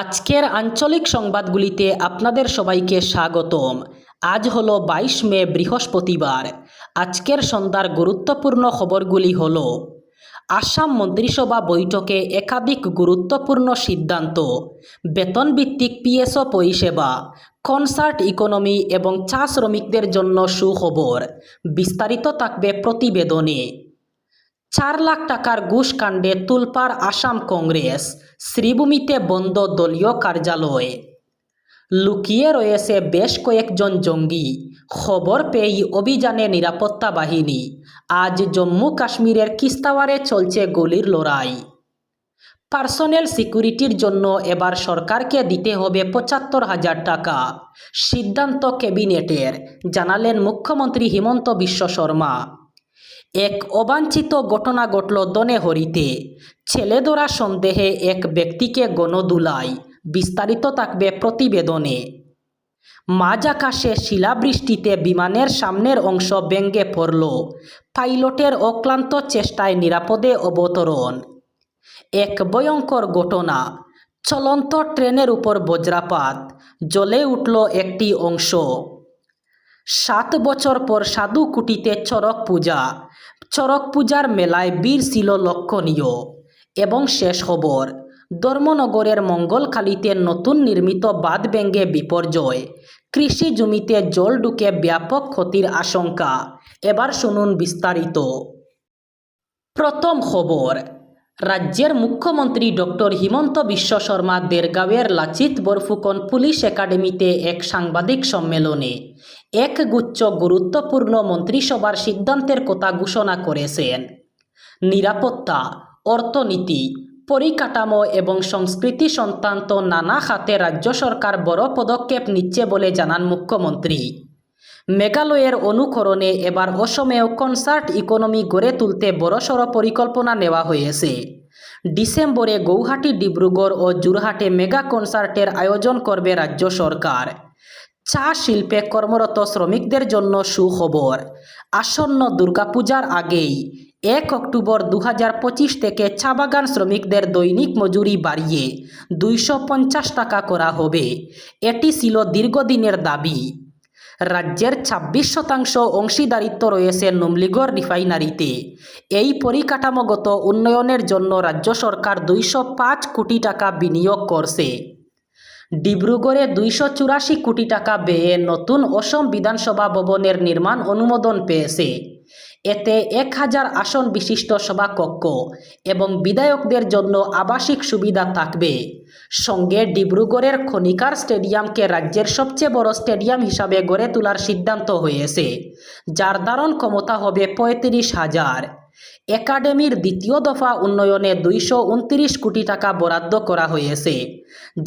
আজকের আঞ্চলিক সংবাদগুলিতে আপনাদের সবাইকে স্বাগতম। আজ হলো বাইশ মে, বৃহস্পতিবার। আজকের সন্ধ্যার গুরুত্বপূর্ণ খবরগুলি হল, আসাম মন্ত্রিসভা বৈঠকে একাধিক গুরুত্বপূর্ণ সিদ্ধান্ত, বেতনভিত্তিক পিএসও পরিষেবা, কনসার্ট ইকোনমি এবং চা শ্রমিকদের জন্য সুখবর, বিস্তারিত থাকবে প্রতিবেদনে। চার লাখ টাকার ঘুষ কাণ্ডে তুলপার আসাম কংগ্রেস, শ্রীভূমিতে বন্ধ দলীয় কার্যালয়। লুকিয়ে রয়েছে বেশ কয়েকজন জঙ্গি। খবর পেয়েই অভিযানে নিরাপত্তা বাহিনী। আজ জম্মু কাশ্মীরের কিস্তাওয়ারে চলছে গুলির লড়াই। পার্সোনেল সিকিউরিটির জন্য এবার সরকারকে দিতে হবে পঁচাত্তর হাজার টাকা, সিদ্ধান্ত ক্যাবিনেটের, জানালেন মুখ্যমন্ত্রী হিমন্ত বিশ্ব শর্মা। এক অবাঞ্ছিত ঘটনা ঘটল দনেহরিতে। ছেলেদোরা সন্দেহে এক ব্যক্তিকে গণদুলায় বিস্তারিত থাকবে প্রতিবেদনে। মাঝ আকাশে শিলাবৃষ্টিতে বিমানের সামনের অংশ ব্যঙ্গে পড়ল। পাইলটের অক্লান্ত চেষ্টায় নিরাপদে অবতরণ। এক ভয়ঙ্কর ঘটনা। চলন্ত ট্রেনের উপর বজ্রাপাত। জ্বলে উঠল একটি অংশ। সাত বছর পর সাধু কুটিতে চরক পূজা। চরক পূজার মেলায় বীর ছিল লক্ষণীয়। এবং শেষ খবর, ধর্মনগরের মঙ্গলখালীতে নতুন নির্মিত বাঁধ ভেঙে বিপর্যয়। কৃষি জমিতে জল ঢুকে ব্যাপক ক্ষতির আশঙ্কা। এবার শুনুন বিস্তারিত। প্রথম খবর, রাজ্যের মুখ্যমন্ত্রী ডক্টর হিমন্ত বিশ্ব শর্মা দেরগাঁওয়ের লাচিত বরফুকন পুলিশ একাডেমিতে এক সাংবাদিক সম্মেলনে। এক গুচ্ছ গুরুত্বপূর্ণ মন্ত্রিসভার সিদ্ধান্তের কথা ঘোষণা করেছেন। নিরাপত্তা, অর্থনীতি, পরিকাঠামো এবং সংস্কৃতি সংক্রান্ত নানা খাতে রাজ্য সরকার বড় পদক্ষেপ নিচ্ছে বলে জানান মুখ্যমন্ত্রী। মেঘালয়ের অনুকরণে এবার অসমেও কনসার্ট ইকোনমি গড়ে তুলতে বড়সড় পরিকল্পনা নেওয়া হয়েছে। ডিসেম্বরে গৌহাটি, ডিব্রুগড় ও জোরহাটে মেগা কনসার্টের আয়োজন করবে রাজ্য সরকার। চা শিল্পে কর্মরত শ্রমিকদের জন্য সুখবর। আসন্ন দুর্গাপূজার আগেই এক অক্টোবর দু পঁচিশ থেকে চা বাগান শ্রমিকদের দৈনিক মজুরি বাড়িয়ে দুইশো পঞ্চাশ টাকা করা হবে। এটি ছিল দীর্ঘদিনের দাবি। রাজ্যের ছাব্বিশ শতাংশ অংশীদারিত্ব রয়েছে নুমলিগড় রিফাইনারিতে। এই পরিকাঠামোগত উন্নয়নের জন্য রাজ্য সরকার দুইশো পাঁচ কোটি টাকা বিনিয়োগ করছে। ডিব্রুগড়ে দুইশো চুরাশি কোটি টাকা ব্যয়ে নতুন অসম বিধানসভা ভবনের নির্মাণ অনুমোদন পেয়েছে। এতে এক হাজার আসন বিশিষ্ট সভাকক্ষ এবং বিধায়কদের জন্য আবাসিক সুবিধা থাকবে। সঙ্গে ডিব্রুগড়ের খনিকার স্টেডিয়ামকে রাজ্যের সবচেয়ে বড় স্টেডিয়াম হিসাবে গড়ে তোলার সিদ্ধান্ত হয়েছে, যার ধারণ ক্ষমতা হবে পঁয়ত্রিশ হাজার। একাডেমির দ্বিতীয় দফা উন্নয়নে দুইশো উনত্রিশ কোটি টাকা বরাদ্দ করা হয়েছে,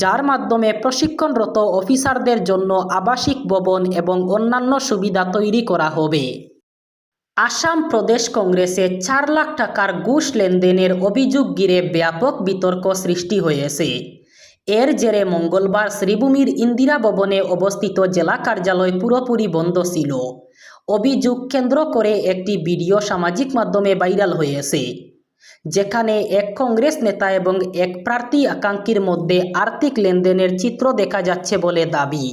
যার মাধ্যমে প্রশিক্ষণরত অফিসারদের জন্য আবাসিক ভবন এবং অন্যান্য সুবিধা তৈরি করা হবে। আসাম প্রদেশ কংগ্রেসে চার লাখ টাকার ঘুষ লেনদেনের অভিযোগ ঘিরে ব্যাপক বিতর্ক সৃষ্টি হয়েছে। এর জেরে মঙ্গলবার শ্রীভূমির ইন্দিরা ভবনে অবস্থিত জেলা কার্যালয় পুরোপুরি বন্ধ ছিল। অভিযোগ কেন্দ্র করে একটি ভিডিও সামাজিক মাধ্যমে ভাইরাল হয়েছে, যেখানে এক কংগ্রেস নেতা এবং এক প্রার্থী আকাঙ্ক্ষীর মধ্যে আর্থিক লেনদেনের চিত্র দেখা যাচ্ছে বলে দাবি।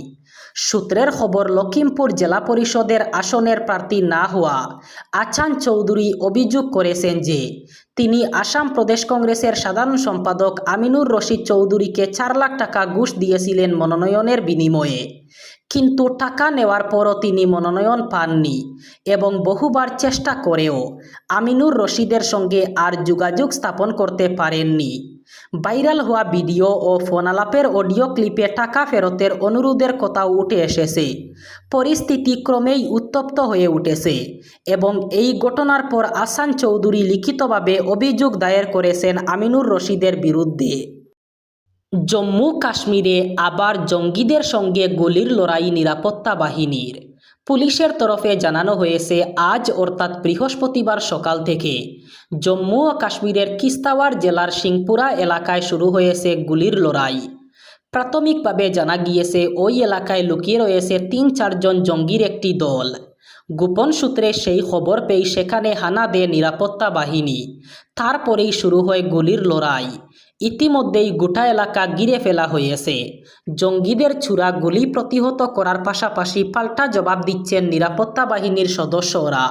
সূত্রের খবর লখিমপুর জেলা পরিষদের আসনের প্রার্থী না হওয়া আচান চৌধুরী অভিযোগ করেছেন যে, তিনি আসাম প্রদেশ কংগ্রেসের সাধারণ সম্পাদক আমিনুর রশিদ চৌধুরীকে চার লাখ টাকা ঘুষ দিয়েছিলেন মনোনয়নের বিনিময়ে। কিন্তু টাকা নেওয়ার পরও তিনি মনোনয়ন পাননি এবং বহুবার চেষ্টা করেও আমিনুর রশিদের সঙ্গে আর যোগাযোগ স্থাপন করতে পারেননি। ভাইরাল হওয়া ভিডিও ও ফোনালাপের অডিও ক্লিপে টাকা ফেরতের অনুরোধের কথাও উঠে এসেছে। পরিস্থিতি ক্রমেই উত্তপ্ত হয়ে উঠেছে এবং এই ঘটনার পর আসান চৌধুরী লিখিতভাবে অভিযোগ দায়ের করেছেন আমিনুর রশিদের বিরুদ্ধে জম্মু কাশ্মীরে আবার জঙ্গিদের সঙ্গে গলির লড়াই নিরাপত্তা বাহিনীর। পুলিশের তরফে জানানো হয়েছে, আজ অর্থাৎ বৃহস্পতিবার সকাল থেকে জম্মু ও কাশ্মীরের কিস্তাওয়ার জেলার সিংপুরা এলাকায় শুরু হয়েছে গুলির লড়াই। প্রাথমিকভাবে জানা গিয়েছে, ওই এলাকায় লুকিয়ে রয়েছে তিন চারজন জঙ্গির একটি দল। গোপন সূত্রে সেই খবর পেয়ে সেখানে হানা দেয় নিরাপত্তা বাহিনী। তারপরেই শুরু হয় গুলির লড়াই। ইতিমধ্যেই গোটা এলাকা গিরে ফেলা হয়েছে। জঙ্গিদের ছুরা গুলি প্রতিহত করার পাশাপাশি পাল্টা জবাব দিচ্ছেন নিরাপত্তা বাহিনীর সদস্যরা।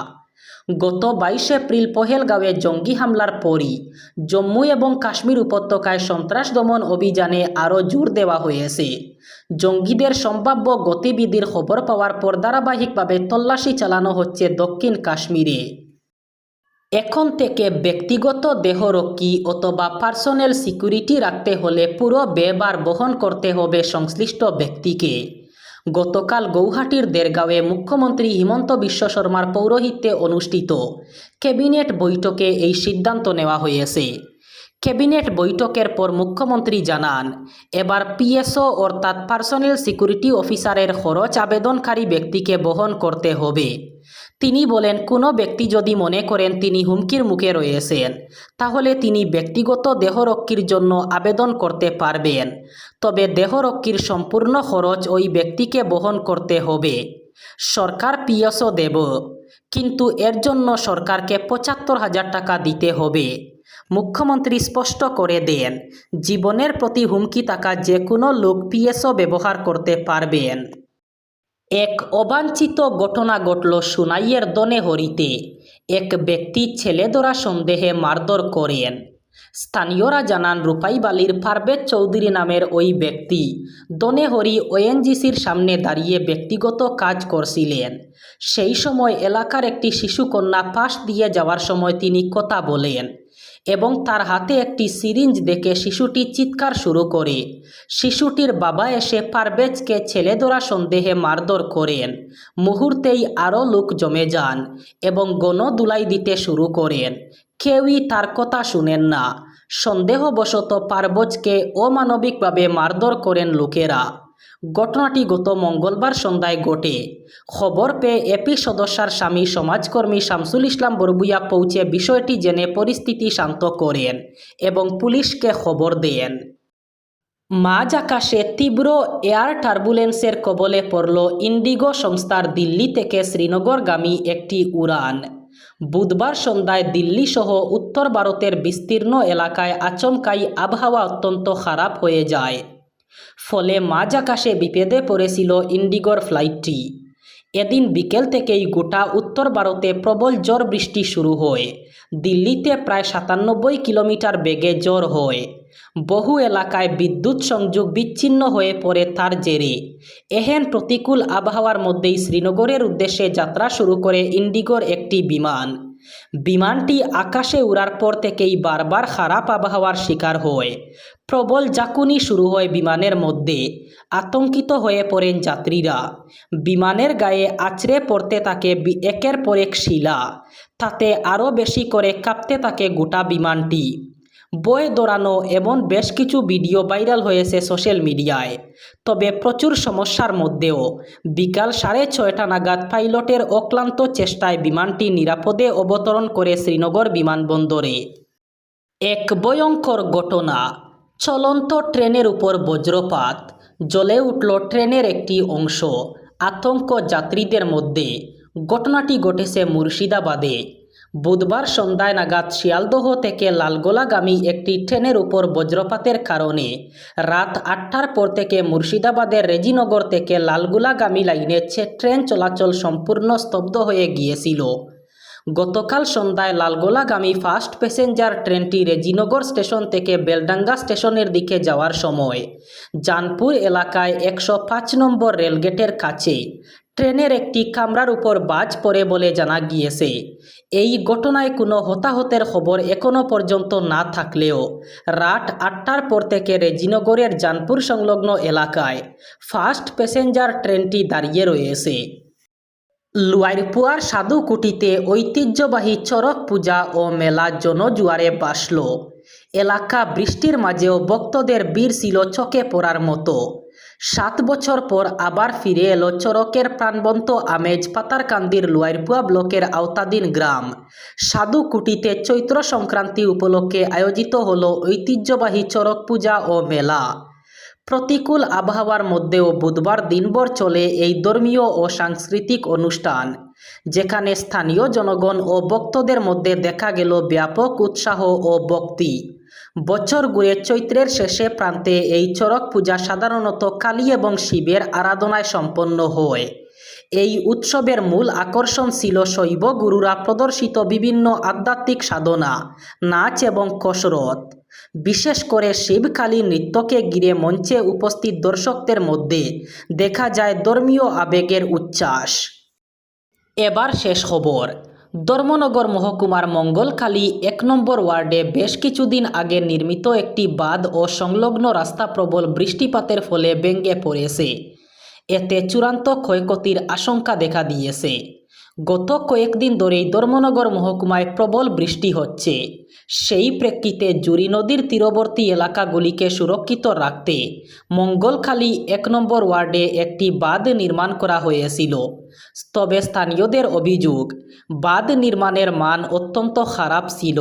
গত বাইশ এপ্রিল পহেলগাঁওয়ে জঙ্গি হামলার পরই জম্মু এবং কাশ্মীর উপত্যকায় সন্ত্রাস দমন অভিযানে আরও জোর দেওয়া হয়েছে। জঙ্গিদের সম্ভাব্য গতিবিধির খবর পাওয়ার পর ধারাবাহিকভাবে তল্লাশি চালানো হচ্ছে দক্ষিণ কাশ্মীরে। এখন থেকে ব্যক্তিগত দেহরক্ষী অথবা পার্সোনাল সিকিউরিটি রাখতে হলে পুরো ব্যয়ভার বহন করতে হবে সংশ্লিষ্ট ব্যক্তিকে। গতকাল গৌহাটির দেরগাঁওয়ে মুখ্যমন্ত্রী হিমন্ত বিশ্ব শর্মার পৌরোহিত্যে অনুষ্ঠিত ক্যাবিনেট বৈঠকে এই সিদ্ধান্ত নেওয়া হয়েছে। ক্যাবিনেট বৈঠকের পর মুখ্যমন্ত্রী জানান, এবার পিএসও অর্থাৎ পার্সোনাল সিকিউরিটি অফিসারের খরচ আবেদনকারী ব্যক্তিকে বহন করতে হবে। তিনি বলেন, কোনো ব্যক্তি যদি মনে করেন তিনি হুমকির মুখে রয়েছেন, তাহলে তিনি ব্যক্তিগত দেহরক্ষীর জন্য আবেদন করতে পারবেন। তবে দেহরক্ষীর সম্পূর্ণ খরচ ওই ব্যক্তিকে বহন করতে হবে। সরকার পিএসও দেব, কিন্তু এর জন্য সরকারকে পঁচাত্তর হাজার টাকা দিতে হবে। মুখ্যমন্ত্রী স্পষ্ট করে দেন, জীবনের প্রতি হুমকি থাকা যে কোনো লোক পিএসও ব্যবহার করতে পারবেন। এক অবাঞ্ছিত ঘটনা ঘটল সুনাইয়ের দনে হরিতে। এক ব্যক্তি ছেলে ধরা সন্দেহে মারধর করেন। স্থানীয়রা জানান রূপাইবালির পারভেজ চৌধুরী নামের ওই ব্যক্তি দনে হরি ওএনজিসির সামনে দাঁড়িয়ে ব্যক্তিগত কাজ করছিলেন। সেই সময় এলাকার একটি শিশুকন্যা পাশ দিয়ে যাওয়ার সময় তিনি কথা বলেন এবং তার হাতে একটি সিরিঞ্জ দেখে শিশুটি চিৎকার শুরু করে। শিশুটির বাবা এসে পারভেজকে ছেলে ধরা সন্দেহে মারধর করেন। মুহূর্তেই আরও লোক জমে যান এবং গণদুলাই দিতে শুরু করেন। কেউই তার কথা শুনেন না। সন্দেহবশত পারভজকে অমানবিকভাবে মারধর করেন লোকেরা। ঘটনাটি গত মঙ্গলবার সন্ধ্যায় ঘটে। খবর পেয়ে এপি সদস্যার স্বামী সমাজকর্মী শামসুল ইসলাম বরবুইয়া পৌঁছে বিষয়টি জেনে পরিস্থিতি শান্ত করেন এবং পুলিশকে খবর দেন। মাঝ আকাশে তীব্র এয়ার টার্বুলেন্সের কবলে পড়ল ইন্ডিগো সংস্থার দিল্লি থেকে শ্রীনগরগামী একটি উড়ান। বুধবার সন্ধ্যায় দিল্লি সহ উত্তর ভারতের বিস্তীর্ণ এলাকায় আচমকাই আবহাওয়া অত্যন্ত খারাপ হয়ে যায়। ফলে মাঝ আকাশে বিপদে পড়েছিল ইন্ডিগোর ফ্লাইটটি। এদিন বিকেল থেকেই গোটা উত্তর ভারতে প্রবল ঝড় বৃষ্টি শুরু হয়। দিল্লিতে প্রায় সাতানব্বই কিলোমিটার বেগে জ্বর হয়। বহু এলাকায় বিদ্যুৎ সংযোগ বিচ্ছিন্ন হয়ে পড়ে তার জেরে। এহেন প্রতিকূল আবহাওয়ার মধ্যেই শ্রীনগরের উদ্দেশ্যে যাত্রা শুরু করে ইন্ডিগোর একটি বিমান। বিমানটি আকাশে উড়ার পর থেকেই বারবার খারাপ আবহাওয়ার শিকার হয়। প্রবল জাকুনি শুরু হয় বিমানের মধ্যে। আতঙ্কিত হয়ে পড়েন যাত্রীরা। বিমানের গায়ে আছড়ে পড়তে থাকে একের পর এক শিলা। তাতে আরও বেশি করে কাঁপতে থাকে গোটা বিমানটি। বয়ে দৌড়ানো এমন বেশ কিছু ভিডিও ভাইরাল হয়েছে সোশ্যাল মিডিয়ায়। তবে প্রচুর সমস্যার মধ্যেও বিকাল সাড়ে ছয়টা নাগাদ পাইলটের অক্লান্ত চেষ্টায় বিমানটি নিরাপদে অবতরণ করে শ্রীনগর বিমানবন্দরে। এক ভয়ঙ্কর ঘটনা। চলন্ত ট্রেনের উপর বজ্রপাত। জ্বলে উঠল ট্রেনের একটি অংশ। আতঙ্ক যাত্রীদের মধ্যে। ঘটনাটি ঘটেছে মুর্শিদাবাদে। বুধবার সন্ধ্যায় নাগাদ শিয়ালদহ থেকে লালগোলাগামী একটি ট্রেনের উপর বজ্রপাতের কারণে রাত আটটার পর থেকে মুর্শিদাবাদের রেজিনগর থেকে লালগোলাগামী লাইনে ট্রেন চলাচল সম্পূর্ণ স্তব্ধ হয়ে গিয়েছিল। গতকাল সন্ধ্যায় লালগোলাগামী ফার্স্ট প্যাসেঞ্জার ট্রেনটি রেজিনগর স্টেশন থেকে বেলডাঙ্গা স্টেশনের দিকে যাওয়ার সময়, জানপুর এলাকায় একশো পাঁচ নম্বর রেলগেটের কাছে ট্রেনের একটি কামরার উপর বাজ পড়ে বলে জানা গিয়েছে। এই ঘটনায় কোনো হতাহতের খবর এখনও পর্যন্ত না থাকলেও রাত আটটার পর থেকে রেজিনগরের জানপুর সংলগ্ন এলাকায় ফার্স্ট প্যাসেঞ্জার ট্রেনটি দাঁড়িয়ে রয়েছে। লুয়াইরপুয়ার সাধুকুটিতে ঐতিহ্যবাহী চড়ক পূজা ও মেলা জনজুয়ারে বাসল। এলাকা বৃষ্টির মাঝেও ভক্তদের বীর ছিল চোখে পড়ার মতো। সাত বছর পর আবার ফিরে এলো চড়কের প্রাণবন্ত আমেজ পাতারকান্দির লুয়াইরপুয়া ব্লকের আওতাধীন গ্রাম। সাধুকুটিতে চৈত্র সংক্রান্তি উপলক্ষে আয়োজিত হল ঐতিহ্যবাহী চড়ক পূজা ও মেলা। প্রতিকূল আবহাওয়ার মধ্যেও বুধবার দিনভর চলে এই ধর্মীয় ও সাংস্কৃতিক অনুষ্ঠান, যেখানে স্থানীয় জনগণ ও ভক্তদের মধ্যে দেখা গেল ব্যাপক উৎসাহ ও ভক্তি। বছর ঘুরে চৈত্রের শেষে প্রান্তে এই চড়ক পূজা সাধারণত কালী এবং শিবের আরাধনায় সম্পন্ন হয়। এই উৎসবের মূল আকর্ষণ ছিল শৈব গুরুরা প্রদর্শিত বিভিন্ন আধ্যাত্মিক সাধনা, নাচ এবং কসরত। বিশেষ করে শিবকালী নৃত্যকে ঘিরে মঞ্চে উপস্থিত দর্শকদের মধ্যে দেখা যায় ধর্মীয় আবেগের উচ্ছ্বাস। এবার শেষ খবর। ধর্মনগর মহকুমার মঙ্গলখালী এক নম্বর ওয়ার্ডে বেশ কিছুদিন আগে নির্মিত একটি বাঁধ ও সংলগ্ন রাস্তা প্রবল বৃষ্টিপাতের ফলে ভেঙে পড়েছে। এতে চূড়ান্ত ক্ষয়ক্ষতির আশঙ্কা দেখা দিয়েছে। গত কয়েকদিন ধরেই ধর্মনগর মহকুমায় প্রবল বৃষ্টি হচ্ছে। সেই প্রেক্ষিতে জুরি নদীর তীরবর্তী এলাকাগুলিকে সুরক্ষিত রাখতে মঙ্গলখালী এক নম্বর ওয়ার্ডে একটি বাঁধ নির্মাণ করা হয়েছিল। তবে স্থানীয়দের অভিযোগ, বাঁধ নির্মাণের মান অত্যন্ত খারাপ ছিল।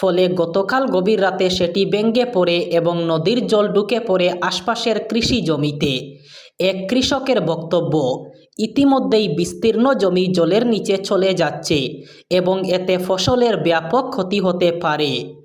ফলে গতকাল গভীর রাতে সেটি ভেঙে পড়ে এবং নদীর জল ঢুকে পড়ে আশপাশের কৃষি জমিতে। এক কৃষকের বক্তব্য ইতিমধ্যেই বিস্তীর্ণ জমি জলের নিচে চলে যাচ্ছে এবং এতে ফসলের ব্যাপক ক্ষতি হতে পারে।